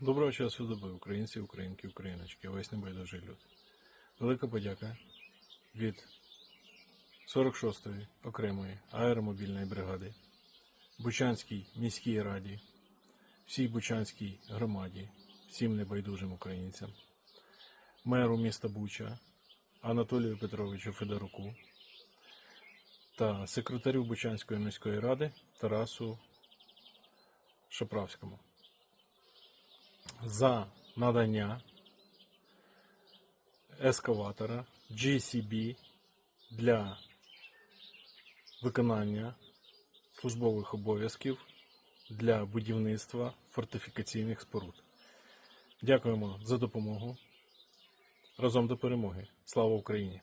Доброго часу доби, українці, українки, україночки, весь небайдужий люд. Велика подяка від 46-ї окремої аеромобільної бригади, Бучанській міській раді, всій Бучанській громаді, всім небайдужим українцям, меру міста Буча Анатолію Петровичу Федоруку та секретарю Бучанської міської ради Тарасу Шаправському за надання ескаватора GCB для виконання службових обов'язків для будівництва фортифікаційних споруд. Дякуємо за допомогу. Разом до перемоги. Слава Україні!